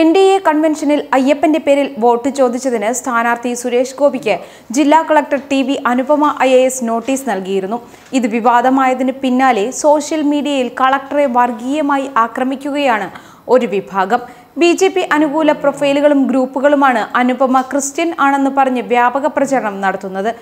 N D A കൺവെൻഷനിൽ അയ്യപ്പന്റെ പേരിൽ വോട്ട് ചോദിച്ചതിന് സ്ഥാനാർത്ഥി സുരേഷ് ഗോപിക്ക് ജില്ലാ collector T V Anupama I A S notice നൽകിയിരുന്നു. ഇത് വിവാദമായതിന് പിന്നാലെ സോഷ്യൽ മീഡിയയിൽ കളക്ടറെ വർഗീയമായി ആക്രമിക്കുകയാണ് ഒരു വിഭാഗം. ബി ജെ പി അനുകൂല പ്രൊഫൈലുകളും ഗ്രൂപ്പുകളുമാണ് അനുപമ ക്രിസ്ത്യൻ ആണെന്ന് പറഞ്ഞ് വ്യാപക പ്രചരണം നടത്തുന്നത്.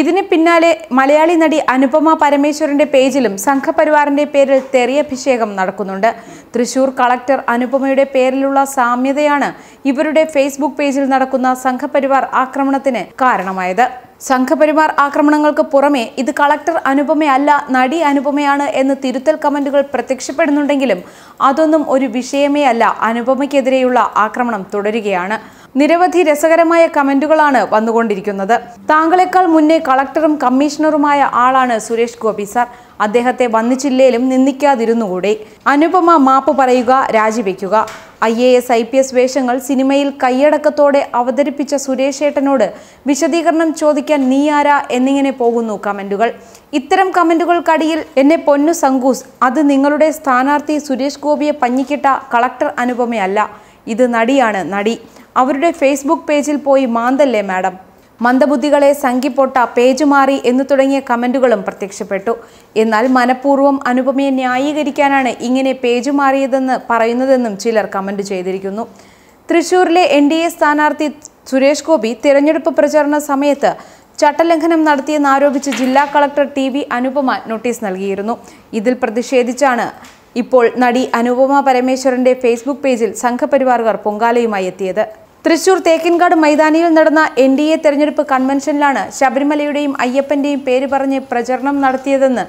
ഇതിന് പിന്നാലെ മലയാളി നടി അനുപമ പരമേശ്വരന്റെ പേജിലും സംഘപരിവാറിന്റെ പേരിൽ തെറിയഭിഷേകം നടക്കുന്നുണ്ട്. തൃശൂർ കളക്ടർ അനുപമയുടെ പേരിലുള്ള സാമ്യതയാണ് ഇവരുടെ ഫേസ്ബുക്ക് പേജിൽ നടക്കുന്ന സംഘപരിവാർ ആക്രമണത്തിന് കാരണമായത്. സംഘപരിവാർ ആക്രമണങ്ങൾക്ക് പുറമെ ഇത് കളക്ടർ അനുപമയല്ല നടി അനുപമയാണ് എന്ന് തിരുത്തൽ കമന്റുകൾ പ്രത്യക്ഷപ്പെടുന്നുണ്ടെങ്കിലും അതൊന്നും ഒരു വിഷയമേ അല്ല. അനുപമയ്ക്കെതിരെയുള്ള ആക്രമണം തുടരുകയാണ്. നിരവധി രസകരമായ കമന്റുകളാണ് വന്നുകൊണ്ടിരിക്കുന്നത്. താങ്കളെക്കാൾ മുന്നേ കളക്ടറും കമ്മീഷണറുമായ ആളാണ് സുരേഷ് ഗോപി സാർ. അദ്ദേഹത്തെ വന്നിച്ചില്ലേലും നിന്ദിക്കാതിരുന്നുകൂടെ. അനുപമ മാപ്പ് പറയുക രാജിവെക്കുക. I A S I P S വേഷങ്ങൾ സിനിമയിൽ കൈയടക്കത്തോടെ അവതരിപ്പിച്ച സുരേഷ് ഏട്ടനോട് വിശദീകരണം ചോദിക്കാൻ നീയാരാ എന്നിങ്ങനെ പോകുന്നു കമന്റുകൾ. ഇത്തരം കമന്റുകൾക്കടിയിൽ എന്നെ പൊന്നു സങ്കൂസ്. അത് നിങ്ങളുടെ സ്ഥാനാർത്ഥി സുരേഷ് ഗോപിയെ പഞ്ഞിക്കിട്ട കളക്ടർ അനുപമയല്ല. ഇത് നടിയാണ് നടി. അവരുടെ ഫേസ്ബുക്ക് പേജിൽ പോയി മാന്തല്ലേ മാഡം? മന്ദബുദ്ധികളെ സംഖിപ്പൊട്ട പേജ് മാറി എന്നു തുടങ്ങിയ കമന്റുകളും പ്രത്യക്ഷപ്പെട്ടു. എന്നാൽ മനഃപൂർവം അനുപമയെ ന്യായീകരിക്കാനാണ് ഇങ്ങനെ പേജ് മാറിയതെന്ന് പറയുന്നതെന്നും ചിലർ കമന്റ് ചെയ്തിരിക്കുന്നു. തൃശൂരിലെ എൻ ഡി എ സ്ഥാനാർത്ഥി സുരേഷ് ഗോപി തിരഞ്ഞെടുപ്പ് പ്രചാരണ സമയത്ത് ചട്ടലംഘനം നടത്തിയെന്നാരോപിച്ച് ജില്ലാ collector T V Anupama notice നൽകിയിരുന്നു. ഇതിൽ പ്രതിഷേധിച്ചാണ് ഇപ്പോൾ നടി അനുപമ പരമേശ്വരന്റെ ഫേസ്ബുക്ക് പേജിൽ സംഘപരിവാറുകാർ പൊങ്കാലയുമായി എത്തിയത്. തൃശൂർ തേക്കിൻകാട് മൈതാനിയിൽ നടന്ന എൻ ഡി എ തെരഞ്ഞെടുപ്പ് കൺവെൻഷനിലാണ് ശബരിമലയുടെയും അയ്യപ്പന്റെയും പേര് പറഞ്ഞ് പ്രചരണം നടത്തിയതെന്ന്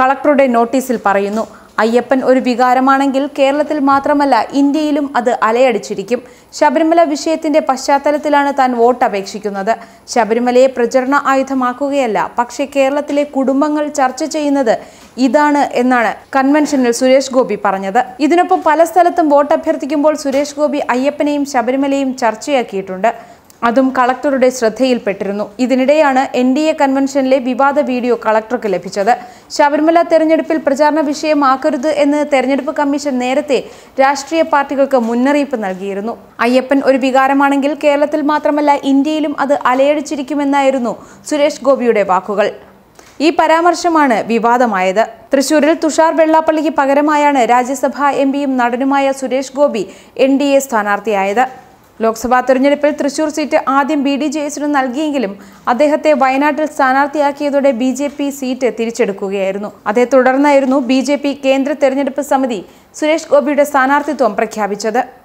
കളക്ടറുടെ നോട്ടീസിൽ പറയുന്നു. അയ്യപ്പൻ ഒരു വികാരമാണെങ്കിൽ കേരളത്തിൽ മാത്രമല്ല ഇന്ത്യയിലും അത് അലയടിച്ചിരിക്കും. ശബരിമല വിഷയത്തിന്റെ പശ്ചാത്തലത്തിലാണ് താൻ വോട്ട് അപേക്ഷിക്കുന്നത് ശബരിമലയെ പ്രചരണ ആയുധമാക്കുകയല്ല പക്ഷേ കേരളത്തിലെ കുടുംബങ്ങൾ ചർച്ച ചെയ്യുന്നത് ഇതാണ് എന്നാണ് കൺവെൻഷനിൽ സുരേഷ് ഗോപി പറഞ്ഞത്. ഇതിനൊപ്പം പല സ്ഥലത്തും വോട്ട് അഭ്യർത്ഥിക്കുമ്പോൾ സുരേഷ് ഗോപി അയ്യപ്പനെയും ശബരിമലയും ചർച്ചയാക്കിയിട്ടുണ്ട്. അതും കളക്ടറുടെ ശ്രദ്ധയിൽപ്പെട്ടിരുന്നു. ഇതിനിടെയാണ് എൻ ഡി എ കൺവെൻഷനിലെ വിവാദ വീഡിയോ കളക്ടർക്ക് ലഭിച്ചത്. ശബരിമല തെരഞ്ഞെടുപ്പിൽ പ്രചാരണ വിഷയമാക്കരുത് എന്ന് തെരഞ്ഞെടുപ്പ് കമ്മീഷൻ നേരത്തെ രാഷ്ട്രീയ പാർട്ടികൾക്ക് മുന്നറിയിപ്പ് നൽകിയിരുന്നു. അയ്യപ്പൻ ഒരു വികാരമാണെങ്കിൽ കേരളത്തിൽ മാത്രമല്ല ഇന്ത്യയിലും അത് അലയടിച്ചിരിക്കുമെന്നായിരുന്നു സുരേഷ് ഗോപിയുടെ വാക്കുകൾ. ഈ പരാമർശമാണ് വിവാദമായത്. തൃശൂരിൽ തുഷാർ വെള്ളാപ്പള്ളിക്ക് പകരമായാണ് രാജ്യസഭാ എം പിയും നടനുമായ Suresh Gopi N D A സ്ഥാനാർത്ഥിയായത്. Lok Sabha തെരഞ്ഞെടുപ്പിൽ തൃശൂർ സീറ്റ് ആദ്യം ബി ഡി ജെ എസിന് നൽകിയെങ്കിലും അദ്ദേഹത്തെ വയനാട്ടിൽ സ്ഥാനാർത്ഥിയാക്കിയതോടെ ബി ജെ പി സീറ്റ് തിരിച്ചെടുക്കുകയായിരുന്നു. അതേ തുടർന്നായിരുന്നു ബി ജെ പി കേന്ദ്ര തെരഞ്ഞെടുപ്പ് സമിതി സുരേഷ് ഗോപിയുടെ സ്ഥാനാർത്ഥിത്വം പ്രഖ്യാപിച്ചത്.